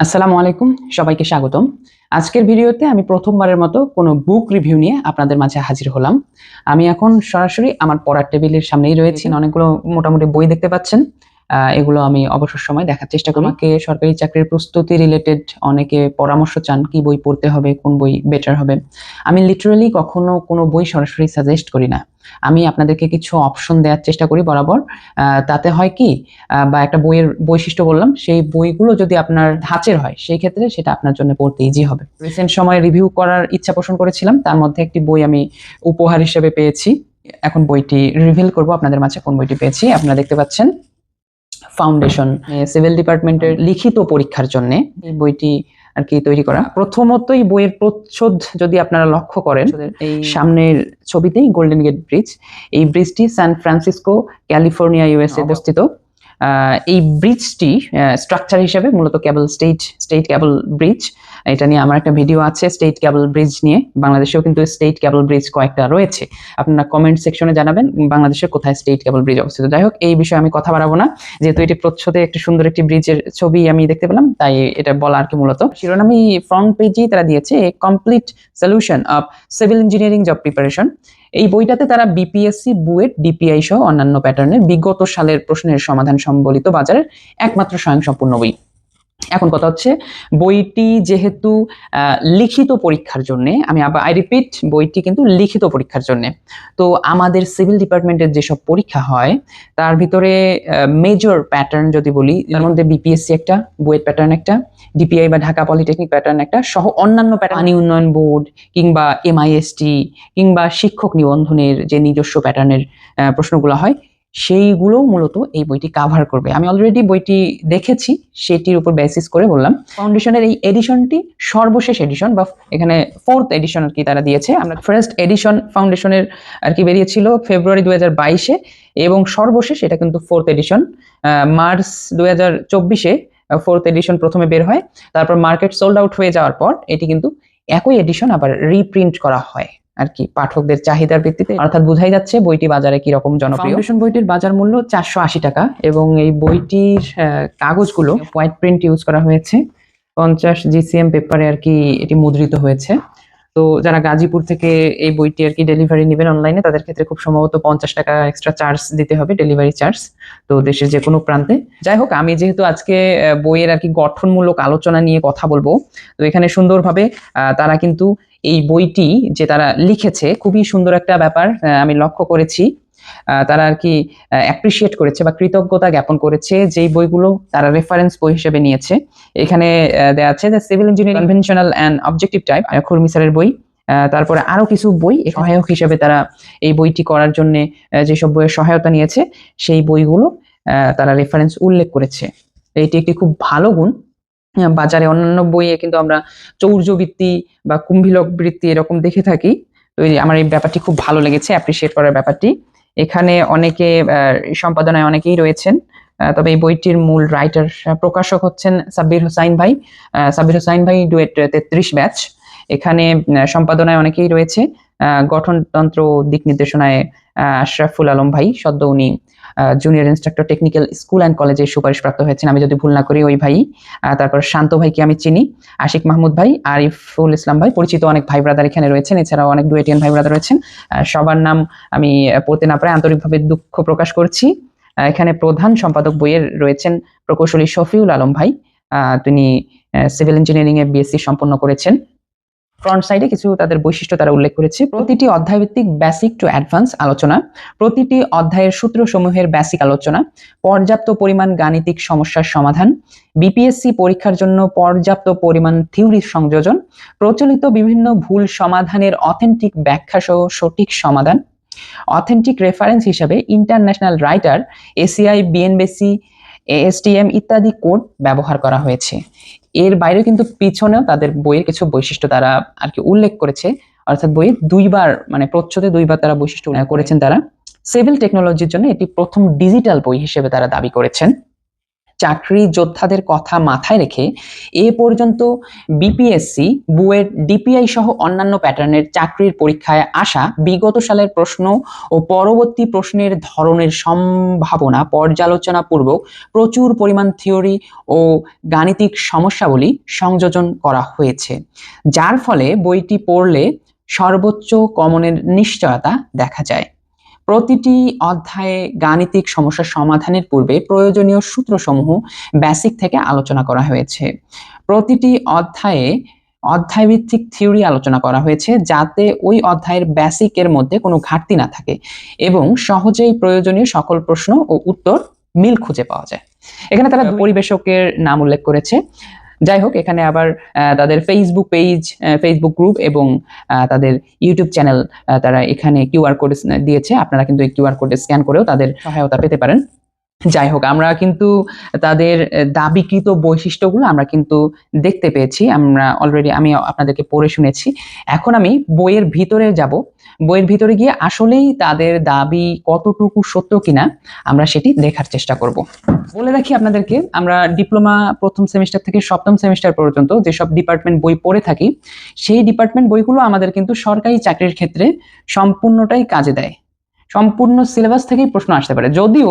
আসসালামু আলাইকুম সবাইকে স্বাগতম। আজকের ভিডিওতে আমি প্রথমবারের মতো কোনো বুক রিভিউ নিয়ে আপনাদের মাঝে হাজির হলাম। আমি এখন সরাসরি আমার পড়ার টেবিলের সামনেই রয়েছি। অনেকগুলো মোটামুটি বই দেখতে পাচ্ছেন। আহ, এগুলো আমি অবসর সময় দেখার চেষ্টা করি আমাকে সরকারি চাকরির প্রস্তুতি রিলেটেড অনেকে পরামর্শ চান কি বই পড়তে হবে কোন বই বেটার হবে। আমি লিটারালি কখনো কোনো বই সরাসরি সাজেস্ট করি না। আমি আপনাদেরকে কিছু অপশন দেওয়ার চেষ্টা করি বরাবর। তাতে হয় কি বা একটা বইয়ের বৈশিষ্ট্য বললাম, সেই বইগুলো যদি আপনার ধাঁচের হয়, সেই ক্ষেত্রে সেটা আপনার জন্য পড়তে ইজি হবে। রিসেন্ট সময় রিভিউ করার ইচ্ছা পোষণ করেছিলাম, তার মধ্যে একটি বই আমি উপহার হিসেবে পেয়েছি। এখন বইটি রিভিল করব, আপনাদের মাঝে কোন বইটি পেয়েছি, আপনারা দেখতে পাচ্ছেন। ফাউন্ডেশন সিভিল ডিপার্টমেন্টের লিখিত পরীক্ষার জন্য এই বইটি আর কি তৈরি করা। প্রথমতই এই বইয়ের প্রচ্ছদ যদি আপনারা লক্ষ্য করেন এই সামনের ছবিতেই গোল্ডেন গেট ব্রিজ এই ব্রিজটি সান ফ্রান্সিসকো ক্যালিফোর্নিয়া ইউএসএ অবস্থিত। এই ব্রিজটি স্ট্রাকচার হিসেবে মূলত cable state state cable bridge এটা নিয়ে আমার একটা ভিডিও আছে স্টেট কেবল ব্রিজ নিয়ে। বাংলাদেশেও কিন্তু স্টেট কেবল ব্রিজ কয়েকটা রয়েছে। আপনারা কমেন্ট সেকশনে জানাবেন বাংলাদেশের কোথায় স্টেট কেবল ব্রিজ অবস্থিত। যাই হোক, এই বিষয়ে আমি কথা বাড়াবো না। যেহেতু এটি প্রচ্ছদে একটি সুন্দর একটি ব্রিজের ছবি আমি দেখতে পেলাম, তাই এটা বলা আর কি মূলত। শিরোনামই ফ্রন্ট পেজেই তারা দিয়েছে complete solution of civil engineering job preparation এই বইটাতে তারা বিপিএসসি বুয়েট ডিপিআই সহ অন্যান্য প্যাটার্নের বিগত সালের প্রশ্নের সমাধান সম্বলিত বাজারের একমাত্র স্বয়ংসম্পূর্ণ বই। এখন কথা হচ্ছে বইটি যেহেতু লিখিত পরীক্ষার জন্য, আমি আবার আই রিপিট বইটি কিন্তু লিখিত পরীক্ষার জন্য। তো আমাদের সিভিল ডিপার্টমেন্টের যেসব পরীক্ষা হয়, তার ভিতরে মেজর প্যাটার্ন যদি বলি তার মধ্যে বিপিএসসি একটা, বুয়েট প্যাটার্ন একটা ডিপিআই বা ঢাকা পলিটেকনিক প্যাটার্ন একটা, সহ অন্যান্য প্যাটার্ন উন্নয়ন বোর্ড, কিংবা এমআইএসটি কিংবা শিক্ষক নিবন্ধনের যে নিজস্ব প্যাটার্নের প্রশ্নগুলো হয় সেইগুলো মূলত এই বইটি কাভার করবে। আমি অলরেডি বইটি দেখেছি, সেটির উপর বেসিস করে বললাম। ফাউন্ডেশনের এই এডিশনটি সর্বশেষ এডিশন বা এখানে ফোর্থ এডিশন আর কি তারা দিয়েছে। আমরা ফার্স্ট এডিশন ফাউন্ডেশনের আর কি বেরিয়েছিল ফেব্রুয়ারি দু হাজার বাইশে এবং সর্বশেষ এটা কিন্তু ফোর্থ এডিশন মার্চ দু হাজার চব্বিশে ফোর্থ এডিশন প্রথমে বের হয়। তারপর মার্কেট সোল্ড আউট হয়ে যাওয়ার পর এটি কিন্তু একই এডিশন আবার রিপ্রিন্ট করা হয়। আর কি, পাঠকদের চাহিদার ভিত্তিতে। অর্থাৎ বোঝাই যাচ্ছে বইটি বাজারে কি রকম জনপ্রিয়। ফাউন্ডেশন বইটির বাজার মূল্য চারশো আশি টাকা এবং এই বইটির কাগজগুলো হোয়াইট প্রিন্ট ইউজ করা হয়েছে। পঞ্চাশ জিসিএম পেপারে আর কি এটি মুদ্রিত হয়েছে। তো যারা গাজীপুর থেকে এই বইটি আর কি ডেলিভারি নেবেন অনলাইনে তাদের ক্ষেত্রে খুব সম্ভবত পঞ্চাশ টাকা এক্সট্রা চার্জ দিতে হবে ডেলিভারি চার্জ তো দেশের যে কোনো প্রান্তে। যাই হোক, আমি যেহেতু আজকে বইয়ের আর কি গঠনমূলক আলোচনা নিয়ে কথা বলব, তো এখানে সুন্দরভাবে তারা কিন্তু এই বইটি যে তারা লিখেছে খুবই সুন্দর একটা ব্যাপার আমি লক্ষ্য করেছি। তারা আর কি অ্যাপ্রিসিয়েট করেছে বা কৃতজ্ঞতা জ্ঞাপন করেছে যেই বইগুলো তারা রেফারেন্স বই হিসেবে নিয়েছে। এখানে দেয়া আছে যে civil engineering conventional and objective type Khurmi স্যারের বই। তারপরে আরও কিছু বই সহায়ক হিসেবে তারা এই বইটি করার জন্য যেসব বইয়ের সহায়তা নিয়েছে, সেই বইগুলো তারা রেফারেন্স উল্লেখ করেছে। এটি একটি খুব ভালো গুণ। বাজারে অন্যান্য বইয়ে কিন্তু আমরা চৌর্যবৃত্তি বা কুম্ভিলক বৃত্তি এরকম দেখে থাকি। তো আমার এই ব্যাপারটি খুব ভালো লেগেছে অ্যাপ্রিসিয়েট করার ব্যাপারটি। এখানে অনেকে সম্পাদনায় অনেকেই রয়েছেন। তবে এই বইটির মূল রাইটার প্রকাশক হচ্ছেন সাব্বির হোসাইন ভাই। সাব্বির হোসাইন ভাই ডুয়েট তেত্রিশ ব্যাচ। এখানে সম্পাদনায় অনেকেই রয়েছে। গঠনতন্ত্র দিক নির্দেশনায় আশরাফুল আলম ভাই সদ্য উনি junior instructor technical school and কলেজে সুপারিশপ্রাপ্ত হয়েছেন। আমি যদি ভুল না করি ওই ভাই তারপর শান্ত ভাইকে আমি চিনি, আশিক মাহমুদ ভাই, আরিফুল ইসলাম ভাই, পরিচিত অনেক ভাই ব্রাদার এখানে রয়েছেন, এছাড়াও অনেক ডুয়েটিয়ান ভাই ব্রাদার রয়েছেন। সবার নাম আমি পড়তে না পারে আন্তরিকভাবে দুঃখ প্রকাশ করছি। এখানে প্রধান সম্পাদক বইয়ের রয়েছেন প্রকৌশলী শফিউল আলম ভাই। তিনি সিভিল ইঞ্জিনিয়ারিং এ বিএসসি সম্পন্ন করেছেন। ফ্রন্ট সাইডে কিছু তাদের বৈশিষ্ট্য তারা উল্লেখ করেছে। প্রতিটি অধ্যায় ভিত্তিক বেসিক টু অ্যাডভান্স আলোচনা প্রতিটি অধ্যায়ের সূত্রসমূহের বেসিক আলোচনা পর্যাপ্ত পরিমাণ গাণিতিক সমস্যার সমাধান বিপিএসসি পরীক্ষার জন্য পর্যাপ্ত পরিমাণ থিওরি সংযোজন প্রচলিত বিভিন্ন ভুল সমাধানের অথেন্টিক ব্যাখ্যা সহ সঠিক সমাধান অথেন্টিক রেফারেন্স হিসাবে international writer ACI BNBC ASTM ইত্যাদি কোড ব্যবহার করা হয়েছে। এর বাইরে কিন্তু পিছনেও তাদের বইয়ের কিছু বৈশিষ্ট্য তারা আর কি উল্লেখ করেছে। অর্থাৎ বইয়ে দুইবার মানে প্রচ্ছদে দুইবার তারা বৈশিষ্ট্য করেছেন তারা। সিভিল টেকনোলজির জন্য এটি প্রথম ডিজিটাল বই হিসেবে তারা দাবি করেছেন। চাকরি যোদ্ধাদের কথা মাথায় রেখে এ পর্যন্ত বিপিএসসি বুয়েট ডিপিআই সহ অন্যান্য প্যাটার্নের চাকরির পরীক্ষায় আসা বিগত সালের প্রশ্ন ও পরবর্তী প্রশ্নের ধরনের সম্ভাবনা পর্যালোচনাপূর্বক প্রচুর পরিমাণ থিওরি ও গাণিতিক সমস্যাবলী সংযোজন করা হয়েছে, যার ফলে বইটি পড়লে সর্বোচ্চ কমনের নিশ্চয়তা দেখা যায়। প্রতিটি অধ্যায়ে গাণিতিক সমস্যা সমাধানের পূর্বে প্রয়োজনীয় সূত্রসমূহ বেসিক থেকে আলোচনা করা হয়েছে। প্রতিটি অধ্যায়ে অধ্যায়ভিত্তিক থিওরি আলোচনা করা হয়েছে যাতে ওই অধ্যায়ের বেসিকের মধ্যে কোনো ঘাটতি না থাকে এবং সহজেই প্রয়োজনীয় সকল প্রশ্ন ও উত্তর মিল খুঁজে পাওয়া যায়। এখানে তারা পরিবেশকের নাম উল্লেখ করেছে। যাই হোক, এখানে আবার তাদের ফেসবুক পেজ ফেসবুক গ্রুপ এবং তাদের ইউটিউব চ্যানেল তারা এখানে কিউআর কোড দিয়েছে। আপনারা কিন্তু এই কিউআর কোড স্ক্যান করেও তাদের সহায়তা পেতে পারেন। যাই হোক আমরা কিন্তু তাদের দাবিকৃত বৈশিষ্ট্যগুলো আমরা কিন্তু দেখতে পেয়েছি। আমরা অলরেডি আমি আপনাদেরকে পড়ে শুনেছি। এখন আমি বইয়ের ভিতরে যাব। বইয়ের ভিতরে গিয়ে আসলেই তাদের দাবি কতটুকু সত্য কিনা আমরা সেটি দেখার চেষ্টা করব। বলে রাখি আপনাদেরকে, আমরা ডিপ্লোমা প্রথম সেমিস্টার থেকে সপ্তম সেমিস্টার পর্যন্ত যেসব ডিপার্টমেন্ট বই পড়ে থাকি, সেই ডিপার্টমেন্ট বইগুলো আমাদের কিন্তু সরকারি চাকরির ক্ষেত্রে সম্পূর্ণটাই কাজে দেয়। সম্পূর্ণ সিলেবাস থেকেই প্রশ্ন আসতে পারে। যদিও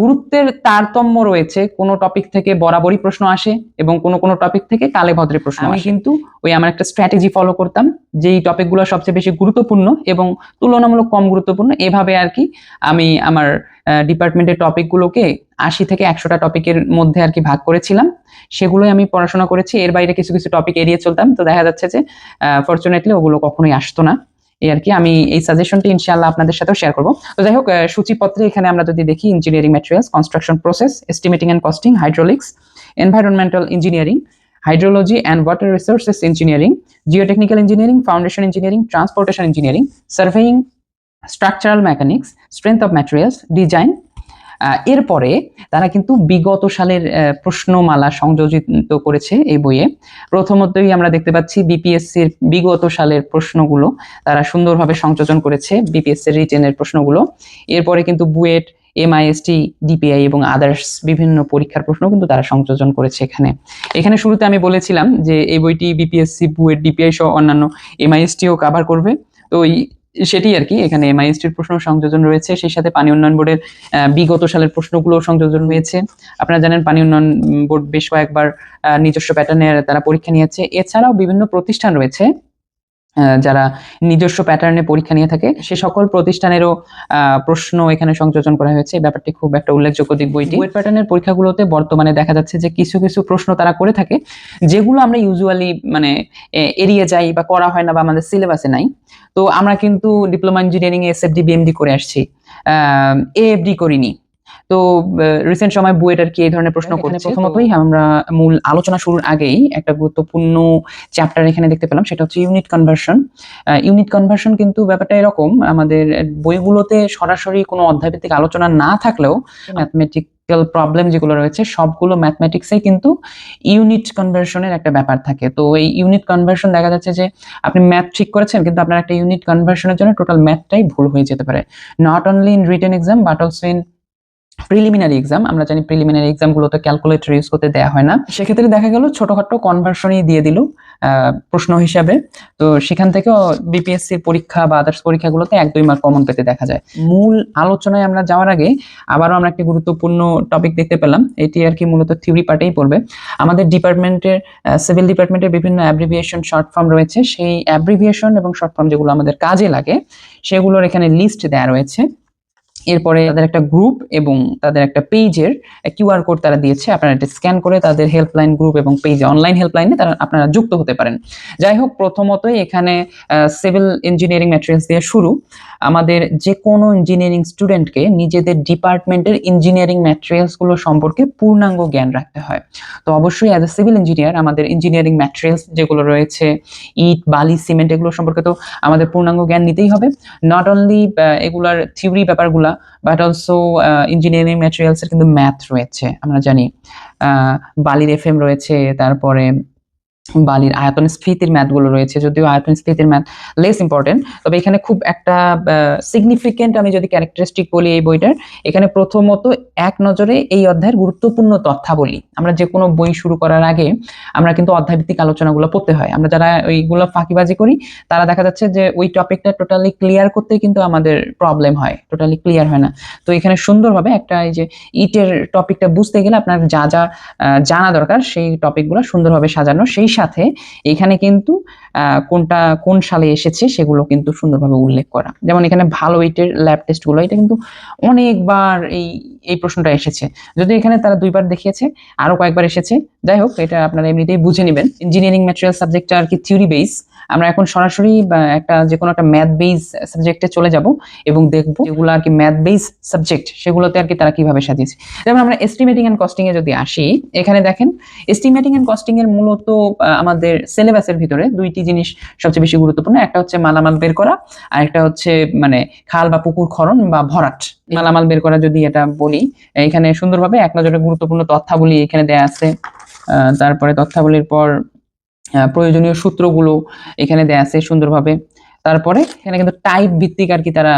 গুরুত্বের তারতম্য রয়েছে। কোনো টপিক থেকে বরাবরই প্রশ্ন আসে এবং কোনো কোনো টপিক থেকে কালে ভদ্রে প্রশ্ন আমি কিন্তু ওই আমার একটা স্ট্র্যাটেজি ফলো করতাম যেই টপিকগুলো সবচেয়ে বেশি গুরুত্বপূর্ণ এবং তুলনামূলক কম গুরুত্বপূর্ণ এভাবে আর কি আমি আমার ডিপার্টমেন্টের টপিকগুলোকে আশি থেকে একশোটা টপিকের মধ্যে আর কি ভাগ করেছিলাম। সেগুলোই আমি পড়াশোনা করেছি। এর বাইরে কিছু কিছু টপিক এড়িয়ে চলতাম। তো দেখা যাচ্ছে যে ফরচুনেটলি ওগুলো কখনোই আসতো না। এই আর কি, আমি এই সাজেশনটি ইনশাআল্লাহ আপনাদের সাথেও শেয়ার করব। তো যাই হোক সূচিপত্রে এখানে আমরা যদি দেখি engineering materials construction process estimating and costing hydraulics environmental engineering hydrology and water resources engineering geotechnical engineering foundation engineering transportation engineering surveying structural mechanics strength of materials design এরপরে তারা কিন্তু বিগত সালের প্রশ্নমালা সংযোজিত করেছে এই বইয়ে। প্রথমতই আমরা দেখতে পাচ্ছি বিপিএসসির বিগত সালের প্রশ্নগুলো। তারা সুন্দরভাবে সংযোজন করেছে বিপিএসসির রিটেনের প্রশ্নগুলো। এরপরে কিন্তু বুয়েট, এমআইএসটি, ডিপিআই এবং আদার্স বিভিন্ন পরীক্ষার প্রশ্ন কিন্তু তারা সংযোজন করেছে এখানে। এখানে শুরুতে আমি বলেছিলাম যে এই বইটি বিপিএসসি, বুয়েট, ডিপিআই সহ অন্যান্য এমআইএসটিও কভার করবে। তো এই সেটি আর কি। এখানে এমআইএসটির প্রশ্ন সংযোজন রয়েছে, সেই সাথে পানি উন্নয়ন বোর্ডের বিগত সালের প্রশ্নগুলো সংযোজন হয়েছে। আপনারা জানেন পানি উন্নয়ন বোর্ড বেশ কয়েকবার নিজস্ব প্যাটার্নের তারা পরীক্ষা নিয়েছে। এছাড়াও বিভিন্ন প্রতিষ্ঠান রয়েছে যারা নিজস্ব প্যাটার্নে পরীক্ষা নিয়ে থাকে, সে সকল প্রতিষ্ঠানেরও প্রশ্ন এখানে সংযোজন করা হয়েছে। ব্যাপারটি খুব একটা উল্লেখযোগ্য দিক বইটি। বুয়েট প্যাটার্নের পরীক্ষাগুলোতে বর্তমানে দেখা যাচ্ছে যে কিছু কিছু প্রশ্ন তারা করে থাকে, যেগুলো আমরা ইউজুয়ালি মানে এড়িয়ে যাই বা করা হয় না বা আমাদের সিলেবাসে নাই। তো আমরা কিন্তু ডিপ্লোমা ইঞ্জিনিয়ারিং এসএফডি বিএমডি করে আসছি। এএফডি করিনি। তো রিসেন্ট সময় বুয়েট আর কি এই ধরনের প্রশ্ন করছে। প্রথমতই আমরা মূল আলোচনা শুরুর আগেই একটা গুরুত্বপূর্ণ চ্যাপ্টার এখানে দেখতে পেলাম সেটা হচ্ছে ইউনিট কনভার্সন ইউনিট কনভার্সন কিন্তু ব্যাপারটা এরকম আমাদের বইগুলোতে সরাসরি কোনো অধ্যায়ভিত্তিক আলোচনা না থাকলেও ম্যাথমেটিক্যাল প্রবলেম যেগুলো রয়েছে সবগুলো ম্যাথমেটিক্সেই কিন্তু ইউনিট কনভার্সনের একটা ব্যাপার থাকে। তো এই ইউনিট কনভার্সন দেখা যাচ্ছে যে আপনি ম্যাথ ঠিক করেছেন কিন্তু আপনার একটা ইউনিট কনভার্সনের জন্য টোটাল ম্যাথটাই ভুল হয়ে যেতে পারে। Not only in written exam but also in preliminary exam আমরা জানি প্রিলিমিনারি এক্সামগুলোতে ক্যালকুলেটর ইউজ করতে দেওয়া হয় না। সেক্ষেত্রে দেখা গেল ছোটখাটো কনভার্সনই দিয়ে দিল প্রশ্ন হিসাবে। তো সেখান থেকেও বিপিএসসি পরীক্ষা বা আদার্স পরীক্ষাগুলোতে এক দুই মার্ক কমন পেতে দেখা যায়। মূল আলোচনায় আমরা যাওয়ার আগে আবারও আমরা একটি গুরুত্বপূর্ণ টপিক দেখতে পেলাম। এটি আর কি মূলত থিওরি পার্টেই পড়বে। আমাদের ডিপার্টমেন্টের সিভিল ডিপার্টমেন্টের বিভিন্ন অ্যাব্রিভিয়েশন শর্ট ফর্ম রয়েছে। সেই অ্যাব্রিভিয়েশন এবং শর্ট ফর্ম যেগুলো আমাদের কাজে লাগে, সেগুলোর এখানে লিস্ট দেওয়া রয়েছে। এরপরে তাদের একটা গ্রুপ এবং তাদের একটা পেজের কিউআর কোড তারা দিয়েছে। আপনারা এটা স্ক্যান করে তাদের হেল্পলাইন গ্রুপ এবং পেজে অনলাইন হেল্পলাইনে তারা আপনারা যুক্ত হতে পারেন। যাই হোক, প্রথমতই এখানে সিভিল ইঞ্জিনিয়ারিং ম্যাটেরিয়ালস দিয়ে শুরু। আমাদের যে কোনো ইঞ্জিনিয়ারিং স্টুডেন্টকে নিজেদের ডিপার্টমেন্টের ইঞ্জিনিয়ারিং ম্যাটেরিয়ালসগুলো সম্পর্কে পূর্ণাঙ্গ জ্ঞান রাখতে হয়। তো অবশ্যই অ্যাজ এ সিভিল ইঞ্জিনিয়ার আমাদের ইঞ্জিনিয়ারিং ম্যাটেরিয়ালস যেগুলো রয়েছে, ইট, বালি, সিমেন্ট এগুলো সম্পর্কে তো আমাদের পূর্ণাঙ্গ জ্ঞান নিতেই হবে। নট অনলি এগুলার থিওরি ব্যাপারগুলা বাট অলসো ইঞ্জিনিয়ারিং ম্যাটেরিয়ালসের কিন্তু ম্যাথ রয়েছে আমরা জানি। বালির এফএম রয়েছে তারপরে বালির আয়তন স্ফীতির ম্যাথগুলো রয়েছে, যদিও আয়তন স্ফীতির ম্যাথ লেস ইম্পর্টেন্ট তবে এখানে খুব একটা সিগনিফিকেন্ট আমি যদি ক্যারেক্টারিস্টিক বলি এই বইটার, এখানে প্রথমত এক নজরে এই অধ্যায়ের গুরুত্বপূর্ণ তথ্যাবলী। আমরা যে কোনো বই শুরু করার আগে আমরা কিন্তু অধ্যায়ভিত্তিক আলোচনাগুলো পড়তে হয়। আমরা যারা ওইগুলো ফাঁকিবাজি করি, তারা দেখা যাচ্ছে যে ওই টপিকটা টোটালি ক্লিয়ার করতে কিন্তু আমাদের প্রবলেম হয় টোটালি ক্লিয়ার হয় না। তো এখানে সুন্দরভাবে একটা এই যে ইটের টপিকটা বুঝতে গেলে আপনার যা যা জানা দরকার, সেই টপিকগুলো সুন্দরভাবে সাজানো, সেই সাথে এখানে কিন্তু কোনটা, কোন সালে এসেছে সেগুলো কিন্তু সুন্দরভাবে উল্লেখ করা। যেমন এখানে ভালো ইটের ল্যাব টেস্টগুলো এটা কিন্তু অনেকবার এই এই প্রশ্নটা এসেছে। যদি এখানে তারা দুইবার দেখিয়েছে, আরও কয়েকবার এসেছে, যাই হোক, এটা আপনারা এমনিতেই বুঝে নেবেন। ইঞ্জিনিয়ারিং ম্যাটেরিয়াল সাবজেক্টটা আর কি থিওরি বেস আমরা এখন সরাসরি একটা যে কোনো একটা ম্যাথ বেস সাবজেক্টে চলে যাব এবং দেখব যেগুলো আর কি ম্যাথ বেস সাবজেক্ট সেগুলোতে আর কি তারা কীভাবে সাজিয়েছে। যেমন আমরা এস্টিমেটিং এন্ড কস্টিং এ যদি আসি, এখানে দেখেন এস্টিমেটিং এন্ড কস্টিং এর মূলত আমাদের সিলেবাসের ভিতরে দুইটি জিনিস সবচেয়ে বেশি গুরুত্বপূর্ণ, একটা হচ্ছে মালামাল বের করা, আর একটা হচ্ছে মানে খাল বা পুকুর খনন বা ভরাট। মালামাল বের করা যদি এটা বলি, এখানে সুন্দরভাবে এক নজরে গুরুত্বপূর্ণ তথ্যাবলী এখানে দেয়া আছে। তারপরে তথ্যাবলীর পর প্রয়োজনীয় সূত্রগুলো এখানে দেয়া আছে সুন্দরভাবে। তারপরে এখানে কিন্তু টাইপ ভিত্তিক আর কি তারা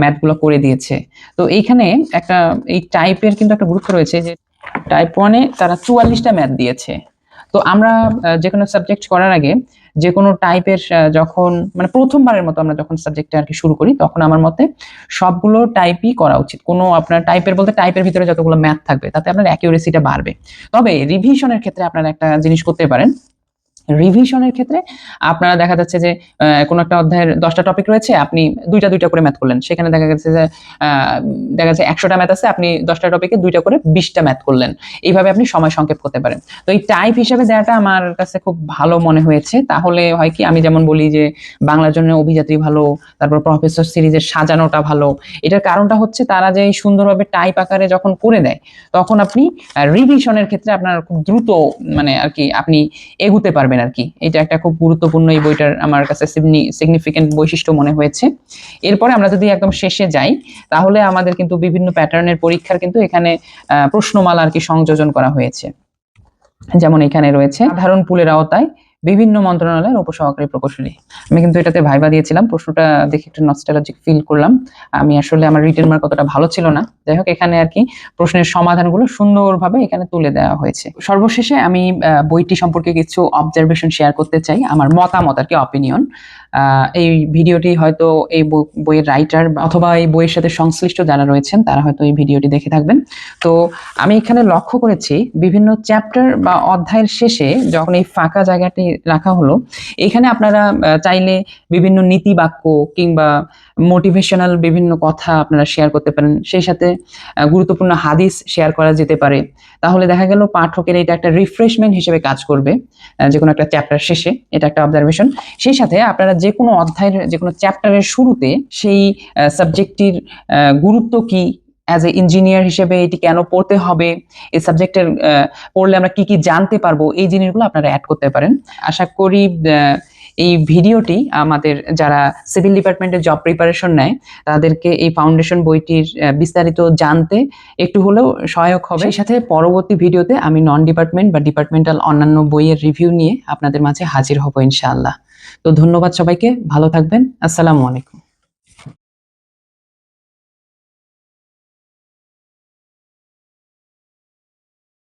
ম্যাথগুলো করে দিয়েছে। তো এইখানে একটা, এই টাইপের কিন্তু একটা গুরুত্ব রয়েছে যে টাইপ ওয়ানে তারা চুয়াল্লিশটা ম্যাথ দিয়েছে। তো আমরা যে কোনো সাবজেক্ট করার আগে যে কোনো টাইপের যখন মানে প্রথমবারের মতো আমরা যখন সাবজেক্টটা আর কি শুরু করি, তখন আমার মতে সবগুলো টাইপই করা উচিত। কোনো আপনার টাইপের বলতে টাইপের ভিতরে যতগুলো ম্যাথ থাকবে, তাতে আপনার অ্যাকিউরেসিটা বাড়বে। তবে রিভিশনের ক্ষেত্রে আপনারা একটা জিনিস করতে পারেন। রিভিশনের ক্ষেত্রে আপনারা দেখা যাচ্ছে যে কোনো একটা অধ্যায়ের দশটা টপিক রয়েছে, আপনি দুইটা দুইটা করে ম্যাথ করলেন। সেখানে দেখা গেছে যে দেখা যাচ্ছে একশোটা ম্যাথ আছে, আপনি দশটা টপিকে দুইটা করে বিশটা ম্যাথ করলেন। এইভাবে আপনি সময় সংক্ষেপ করতে পারেন। তো এই টাইপ হিসেবে দেওয়াটা আমার কাছে খুব ভালো মনে হয়েছে। তাহলে হয় কি, আমি যেমন বলি যে, বাংলার জন্য অভিযাত্রী ভালো, তারপর প্রফেসর সিরিজের সাজানোটা ভালো। এটার কারণটা হচ্ছে, তারা যে সুন্দরভাবে টাইপ আকারে যখন করে দেয়, তখন আপনি রিভিশনের ক্ষেত্রে আপনার খুব দ্রুত মানে আর কি, আপনি এগুতে পারবেন। আর কি। এটা একটা খুব গুরুত্বপূর্ণ এই বইটার আমার কাছে সিগনিফিকেন্ট বৈশিষ্ট্য মনে হয়েছে। এরপরে আমরা যদি একদম শেষে যাই তাহলে আমাদের কিন্তু বিভিন্ন প্যাটার্নের পরীক্ষার কিন্তু এখানে আহ, প্রশ্নমালা আর কি সংযোজন করা হয়েছে। যেমন এখানে রয়েছে সাধারণ পুলের আওতায় বিভিন্ন মন্ত্রণালয়ের উপসহকারী প্রকৌশলী। আমি কিন্তু এটাতে ভাইবা দিয়েছিলাম, প্রশ্নটা দেখে একটু নস্টালজিক ফিল করলাম। আমি আসলে আমার রিটেন মার্ক অতটা ভালো ছিল না। যাই হোক, এখানে আর কি প্রশ্নের সমাধানগুলো সুন্দরভাবে এখানে তুলে দেওয়া হয়েছে। সর্বশেষে আমি বইটি সম্পর্কে কিছু অবজারভেশন শেয়ার করতে চাই, আমার মতামত আর কি অপিনিয়ন এই ভিডিওটি হয়তো এই বই- বইয়ের রাইটার অথবা এই বইয়ের সাথে সংশ্লিষ্ট যারা রয়েছেন, তারা হয়তো এই ভিডিওটি দেখে থাকবেন। তো আমি এখানে লক্ষ্য করেছি, বিভিন্ন চ্যাপ্টার বা অধ্যায়ের শেষে যখন এই ফাঁকা জায়গাটি রাখা হলো। এখানে আপনারা চাইলে বিভিন্ন নীতি বাক্য কিংবা মোটিভেশনাল বিভিন্ন কথা আপনারা শেয়ার করতে পারেন। সেই সাথে গুরুত্বপূর্ণ হাদিস শেয়ার করা যেতে পারে। তাহলে দেখা গেল পাঠকের এটা একটা রিফ্রেশমেন্ট হিসেবে কাজ করবে যে কোনো একটা চ্যাপ্টার শেষে, এটা একটা অবজারভেশন সেই সাথে আপনারা যে কোনো অধ্যায়ের, যে কোনো চ্যাপ্টারের শুরুতে সেই সাবজেক্টটির গুরুত্ব কি অ্যাজ এ ইঞ্জিনিয়ার হিসেবে এটি কেন পড়তে হবে, এই সাবজেক্টের পড়লে আমরা কি কি জানতে পারব, এই জিনিসগুলো আপনারা অ্যাড করতে পারেন। আশা করি এই ভিডিওটি আমাদের যারা সিভিল ডিপার্টমেন্টে জব প্রিপারেশন নেয়, তাদেরকে এই ফাউন্ডেশন বইটির বিস্তারিত জানতে একটু হলেও সহায়ক হবে। সেই সাথে পরবর্তী ভিডিওতে আমি নন ডিপার্টমেন্ট বা ডিপার্টমেন্টাল অন্যান্য বইয়ের রিভিউ নিয়ে আপনাদের মাঝে হাজির হব ইনশাআল্লাহ। তো ধন্যবাদ সবাইকে, ভালো থাকবেন, আসসালামু আলাইকুম।